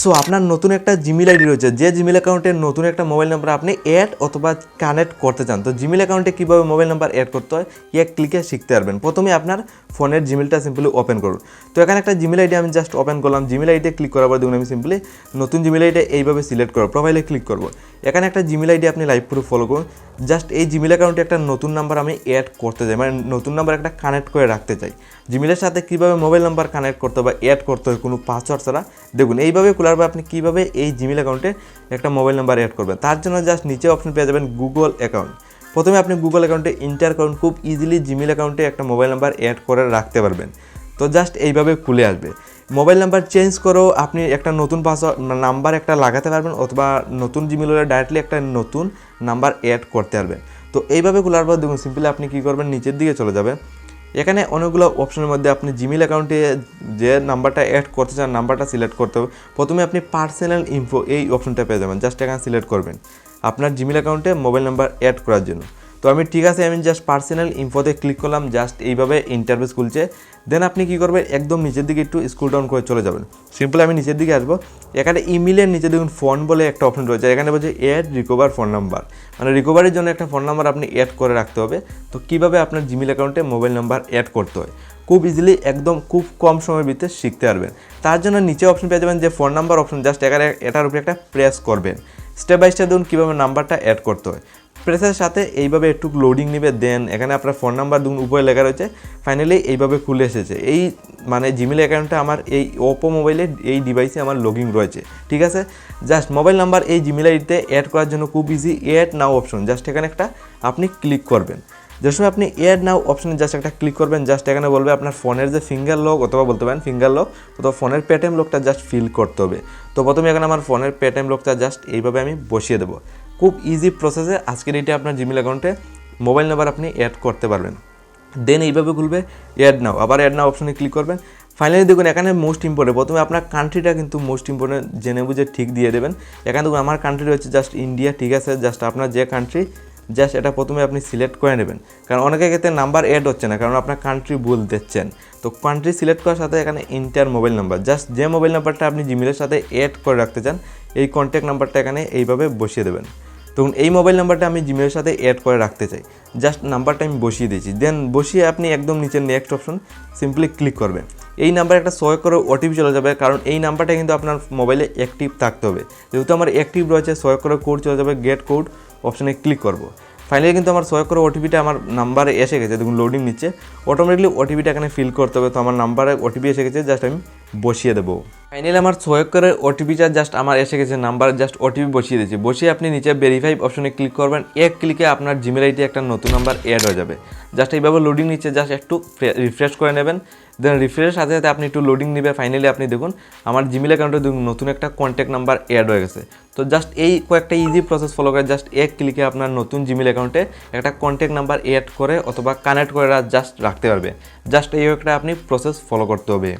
So আপনার নতুন একটা জিমেল আইডি রয়েছে। যে জিমেল অ্যাকাউন্টে নতুন একটা মোবাইল নাম্বার আপনি অ্যাড অথবা কানেক্ট করতে চান, তো জিমেল অ্যাকাউন্টে কীভাবে মোবাইল নাম্বার অ্যাড করতে হয়, এক ক্লিকে শিখতে পারবেন। প্রথমে আপনার ফোনের জিমেলটা সিম্পলি ওপেন করুন। তো এখানে একটা জিমেল আইডি আমি জাস্ট ওপেন করলাম। জিমেল আইডিতে ক্লিক করার পর দেখুন, আমি সিম্পলি নতুন জিমেল আইডি এইভাবে সিলেক্ট করব প্রোফাইলে ক্লিক করব। এখানে একটা জিমেল আইডি আপনি লাইভ প্রুফ ফলো করুন। জাস্ট এই জিমেল অ্যাকাউন্টে একটা নতুন নাম্বার আমি অ্যাড করতে চাই। মানে নতুন নাম্বার একটা কানেক্ট করে রাখতে চাই। জিমেলের সাথে কীভাবে মোবাইল নাম্বার কানেক্ট করতে বা অ্যাড করতে হয় কোনো পাসওয়ার্ড ছাড়া, দেখুন, এইভাবে খোলার পর আপনি কীভাবে এই জিমেল অ্যাকাউন্টে একটা মোবাইল নাম্বার অ্যাড করবেন। তার জন্য জাস্ট নিচে অপশন পেয়ে যাবেন গুগল অ্যাকাউন্ট প্রথমে আপনি গুগল অ্যাকাউন্টে ইন্টার করুন। খুব ইজিলি জিমেল অ্যাকাউন্টে একটা মোবাইল নাম্বার অ্যাড করে রাখতে পারবেন। তো জাস্ট এইভাবে খুলে আসবে। মোবাইল নাম্বার চেঞ্জ করেও আপনি একটা নতুন পাসওয়ার্ড নাম্বার একটা লাগাতে পারবেন অথবা নতুন জিমেল ডাইরেক্টলি একটা নতুন নাম্বার অ্যাড করতে পারবেন। তো এইভাবে খোলার পর দেখুন সিম্পলি আপনি কী করবেন, নিচের দিকে চলে যাবেন। এখানে অনেকগুলো অপশনের মধ্যে আপনি জিমেল অ্যাকাউন্টে যে নাম্বারটা অ্যাড করতে চান, নাম্বারটা সিলেক্ট করতে হবে। প্রথমে আপনি পার্সোনাল ইনফো এই অপশনটা পেয়ে যাবেন জাস্ট এখানে সিলেক্ট করবেন। আপনার জিমেল অ্যাকাউন্টে মোবাইল নাম্বার অ্যাড করার জন্য। তো আমি ঠিক আছে, আমি জাস্ট পার্সোনাল ইনফোতে ক্লিক করলাম জাস্ট এইভাবে ইন্টারভিউ খুলছে। দেন আপনি কী করবেন, একদম নিচের দিকে একটু স্কুল ডাউন করে চলে যাবেন। সিম্পল আমি নিচের দিকে আসব। এখানে ইমেলের নিচে দেখুন ফোন বলে একটা অপশন রয়েছে এখানে বলছে অ্যাড রিকভার ফোন নাম্বার মানে রিকভারির জন্য একটা ফোন নাম্বার আপনি অ্যাড করে রাখতে হবে। তো কীভাবে আপনার জিমেল অ্যাকাউন্টে মোবাইল নাম্বার অ্যাড করতে হয়? খুব ইজিলি একদম খুব কম সময়ের ভিতরে শিখতে পারবেন। তার জন্য নিচে অপশন পেয়ে যাবেন যে ফোন নাম্বার অপশন জাস্ট এখানে এটার উপরে একটা প্রেস করবেন। স্টেপ বাই স্টেপ দেখুন কীভাবে নাম্বারটা অ্যাড করতে হয়। প্রেসের সাথে এইভাবে একটু লোডিং নেবে দেন এখানে আপনার ফোন নাম্বার দেখুন উপরে লেখা রয়েছে। ফাইনালি এইভাবে খুলে এসেছে। এই মানে জিমেল অ্যাকাউন্টে আমার এই ওপো মোবাইলে এই ডিভাইসে আমার লগিং রয়েছে। ঠিক আছে? জাস্ট মোবাইল নাম্বার এই জিমেল আইডিতে অ্যাড করার জন্য খুব easy add now option just এখানে একটা আপনি ক্লিক করবেন। যে সময় আপনি এয়ার নাও অপশনে জাস্ট একটা ক্লিক করবেন। জাস্ট এখানে বলবে আপনার ফোনের যে ফিঙ্গার লক অথবা বলতে পারেন ফিঙ্গার লক অথবা ফোনের পেটিএম লকটা জাস্ট ফিল করতে হবে। তো প্রথমে এখানে আমার ফোনের পেটিএম লকটা জাস্ট এইভাবে আমি বসিয়ে দেবো। খুব ইজি প্রসেসে আজকের এইটা আপনার জিমেল অ্যাকাউন্টে মোবাইল নাম্বার আপনি অ্যাড করতে পারবেন। দেন এইভাবে খুলবে অ্যাড নাও আবার অ্যাড নাও অপশনে ক্লিক করবেন। ফাইনালি দেখুন, এখানে মোস্ট ইম্পর্টেন্ট প্রথমে আপনার কান্ট্রিটা কিন্তু মোস্ট ইম্পর্টেন্ট জেনে বুঝে ঠিক দিয়ে দেবেন। এখানে দেখুন, আমার কান্ট্রি হচ্ছে জাস্ট ইন্ডিয়া ঠিক আছে? জাস্ট আপনার যে কান্ট্রি জাস্ট এটা প্রথমে আপনি সিলেক্ট করে নেবেন। কারণ অনেকের ক্ষেত্রে নাম্বার অ্যাড হচ্ছে না, কারণ আপনার কান্ট্রি ভুল দিচ্ছেন তো কান্ট্রি সিলেক্ট করার সাথে এখানে ইন্টার মোবাইল নাম্বার জাস্ট যে মোবাইল নাম্বারটা আপনি জিমেলের সাথে অ্যাড করে রাখতে চান, এই কন্ট্যাক্ট নাম্বারটা এখানে এইভাবে বসিয়ে দেবেন। তখন এই মোবাইল নাম্বারটা আমি জিমেলের সাথে অ্যাড করে রাখতে চাই। জাস্ট নাম্বারটা আমি বসিয়ে দিয়েছি। দেন বসিয়ে আপনি একদম নিচের নেক্সট অপশন সিম্পলি ক্লিক করবেন। এই নাম্বারে একটা ছয় করে ওটিপি চলে যাবে, কারণ এই নাম্বারটা কিন্তু আপনার মোবাইলে অ্যাক্টিভ থাকতে হবে। যেহেতু আমার অ্যাক্টিভ রয়েছে ছয় করে কোড চলে যাবে গেট কোড অপশানে ক্লিক করব। ফাইনালি কিন্তু আমার ছয় করে ওটিপিটা আমার নাম্বারে এসে গেছে, দেখুন লোডিং নিচ্ছে। অটোমেটিকলি ওটিপিটা এখানে ফিল করতে হবে, তো আমার নাম্বারে ওটিপি এসে গেছে জাস্ট আমি বসিয়ে দেবো। ফাইনালি আমার ছয় করে ওটিপিটা জাস্ট আমার এসে গেছে নাম্বার জাস্ট ওটিপি বসিয়ে দিয়েছি। বসিয়ে আপনি নিচে ভেরিফাই অপশনে ক্লিক করবেন। এক ক্লিকে আপনার জিমেল আইডি একটা নতুন নাম্বার অ্যাড হয়ে যাবে। জাস্ট এইভাবে লোডিং নিচ্ছে জাস্ট একটু রিফ্রেশ করে নেবেন। দেন রিফ্রেশের সাথে সাথে আপনি একটু লোডিং নেবে। ফাইনালি আপনি দেখুন, আমার জিমেল অ্যাকাউন্টে নতুন একটা কন্ট্যাক্ট নাম্বার অ্যাড হয়ে গেছে। তো জাস্ট এই কয়েকটা ইজি প্রসেস ফলো করে জাস্ট এক ক্লিকে আপনার নতুন জিমেল অ্যাকাউন্টে একটা কন্ট্যাক্ট নাম্বার অ্যাড করে অথবা কানেক্ট করে জাস্ট রাখতে পারবে। জাস্ট এই একটা আপনি প্রসেস ফলো করতে হবে।